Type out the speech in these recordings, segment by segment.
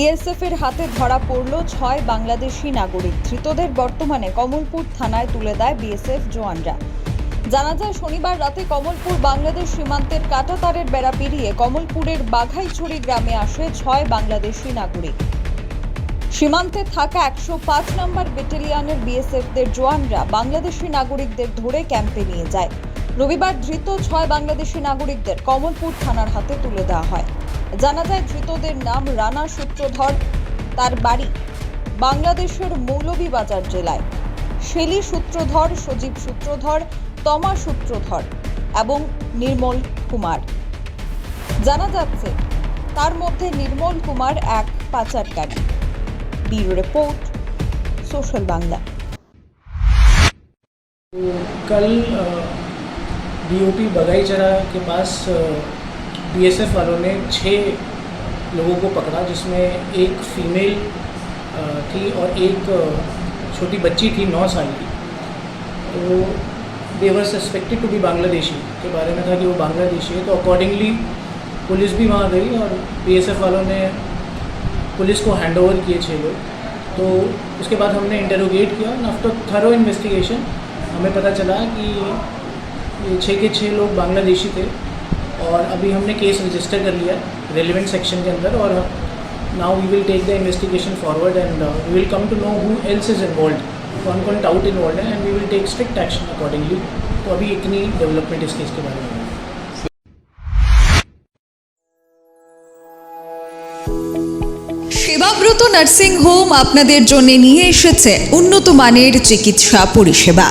BSF এর হাতে ধরা পড়ল ছয় বাংলাদেশি নাগরিক। ধৃতদের বর্তমানে কমলপুর থানায় তুলে দেয় বিএসএফ জওয়ানরা। জানা যায়, শনিবার রাতে কমলপুর বাংলাদেশ সীমান্তের কাঁটাতারের বেড়া পেরিয়ে কমলপুরের বাঘাইছড়ি গ্রামে আসে ছয় বাংলাদেশি নাগরিক। সীমান্তে থাকা একশো পাঁচ নম্বর ব্যাটালিয়নের বিএসএফদের জওয়ানরা বাংলাদেশি নাগরিকদের ধরে ক্যাম্পে নিয়ে যায়। রবিবার ধৃত ছয় বাংলাদেশি নাগরিকদের কমলপুর থানার হাতে তুলে দেওয়া হয়। জানা যায় ধৃতদের নাম রানা সূত্রধর তার বাড়ি বাংলাদেশের মৌলভীবাজার জেলায় শেলি সূত্রধর সজীব সূত্রধর তমা সূত্রধর এবং নির্মল কুমার জানা যাচ্ছে তার মধ্যে নির্মল কুমার এক পাচারকারী ব্যুরো রিপোর্ট সোশ্যাল বাংলা तो कल बीओपी बगाईचरा के पास बीएसएफ वालों ने छः लोगों को पकड़ा, जिसमें एक फीमेल थी और एक छोटी बच्ची थी, नौ साल की। तो they were suspected to be Bangladeshi के बारे में था कि वो बांग्लादेशी है। तो अकॉर्डिंगली पुलिस भी वहाँ गई और बीएसएफ वालों ने पुलिस को हैंड ओवर किए छः लोग। तो उसके बाद हमने इंटरोगेट किया एंड आफ्टर थरो इन्वेस्टिगेशन हमें पता चला कि छः के छः लोग बांग्लादेशी थे। और अभी हमने केस रजिस्टर कर लिया रेलिवेंट सेक्शन के अंदर और now we will take the investigation forward and we will come to know who else is involve कौन कौन डाउट इन्वॉल्व है and we will take strict action accordingly तो अभी इतनी डेवलपमेंट इस केस के बारे में है সেবাব্রত নার্সিং হোম আপনাদের জন্য নিয়ে এসেছে উন্নত মানের চিকিৎসা পরিষেবা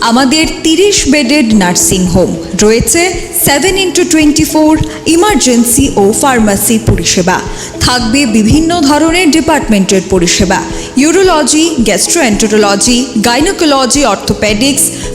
আমাদের তিরিশ বেডেড নার্সিং হোম। রয়েছে seven into twenty four emergency ও ফার্মাসি পরিষেবা। থাকবে বিভিন্ন ধরনের ডিপার্টমেন্টের পরিষেবা। Urology gastroenterology gynaecology orthopaedics